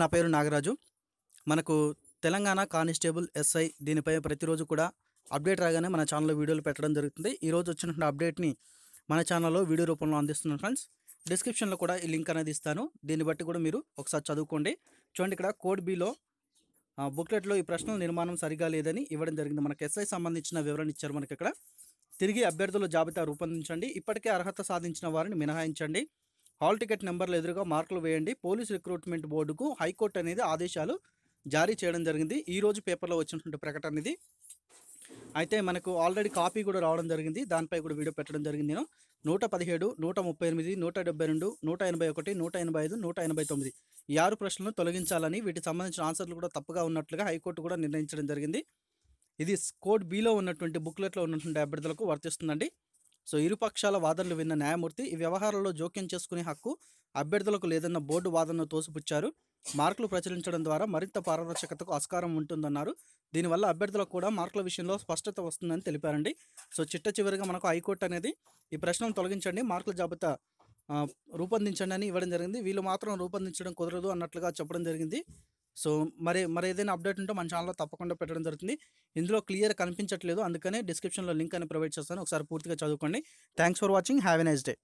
నా పేరు నాగరాజు. మనకు తెలంగాణ కానిస్టేబుల్ ఎస్ఐ దీనిపై ప్రతిరోజు కూడా అప్డేట్ రాగానే మన ఛానల్లో వీడియోలు పెట్టడం జరుగుతుంది. ఈరోజు వచ్చినటువంటి అప్డేట్ని మన ఛానల్లో వీడియో రూపంలో అందిస్తున్నాను ఫ్రెండ్స్ డిస్క్రిప్షన్లో కూడా ఈ లింక్ అనేది ఇస్తాను. దీన్ని బట్టి కూడా మీరు ఒకసారి చదువుకోండి. చూడండి ఇక్కడ కోడ్ బిలో బుక్లెట్లో ఈ ప్రశ్నల నిర్మాణం సరిగా లేదని ఇవ్వడం జరిగింది. మనకు ఎస్ఐ సంబంధించిన వివరణ ఇచ్చారు మనకి ఇక్కడ. తిరిగి అభ్యర్థుల జాబితా రూపొందించండి. ఇప్పటికే అర్హత సాధించిన వారిని మినహాయించండి. హాల్ టికెట్ నెంబర్లు ఎదురుగా మార్కులు వేయండి. పోలీస్ రిక్రూట్మెంట్ బోర్డుకు హైకోర్టు అనేది ఆదేశాలు జారీ చేయడం జరిగింది. ఈరోజు పేపర్లో వచ్చినటువంటి ప్రకటన ఇది. అయితే మనకు ఆల్రెడీ కాపీ కూడా రావడం జరిగింది. దానిపై కూడా వీడియో పెట్టడం జరిగింది. నేను నూట పదిహేడు నూట ముప్పై ఎనిమిది నూట డెబ్బై రెండు నూట ఎనభై ఒకటి నూట ఎనభై ఐదు నూట ఎనభై తొమ్మిది ఈ ఆరు ప్రశ్నలను తొలగించాలని వీటికి సంబంధించిన ఆన్సర్లు కూడా తప్పుగా ఉన్నట్లుగా హైకోర్టు కూడా నిర్ణయించడం జరిగింది. ఇది కోడ్ బిలో ఉన్నటువంటి బుక్లెట్లో ఉన్నటువంటి అభ్యర్థులకు వర్తిస్తుందండి. సో ఇరుపక్షాల వాదనలు విన్న న్యాయమూర్తి ఈ వ్యవహారంలో జోక్యం చేసుకునే హక్కు అభ్యర్థులకు లేదన్న బోర్డు వాదనను తోసిపుచ్చారు. మార్కులు ప్రచురించడం ద్వారా మరింత పారదర్శకతకు ఆస్కారం ఉంటుందన్నారు. దీనివల్ల అభ్యర్థులకు కూడా మార్కుల విషయంలో స్పష్టత వస్తుందని తెలిపారండి. సో చిట్ట చివరిగా మనకు హైకోర్టు అనేది ఈ ప్రశ్నను తొలగించండి మార్కుల జాబితా రూపొందించండి అని ఇవ్వడం జరిగింది. వీళ్ళు మాత్రం రూపొందించడం కుదరదు అన్నట్లుగా చెప్పడం జరిగింది. సో మరి మరి ఏదైనా అప్డేట్ ఉంటే మన ఛానల్లో తప్పకుండా పెట్టడం జరుగుతుంది. ఇందులో క్లియర్ కనిపించట్లేదు. అందుకనే డిస్క్రిప్షన్లో లింక్ అని ప్రొవైడ్ చేస్తాను. ఒకసారి పూర్తిగా చదువుకోండి. Thanks for watching. Have a nice day.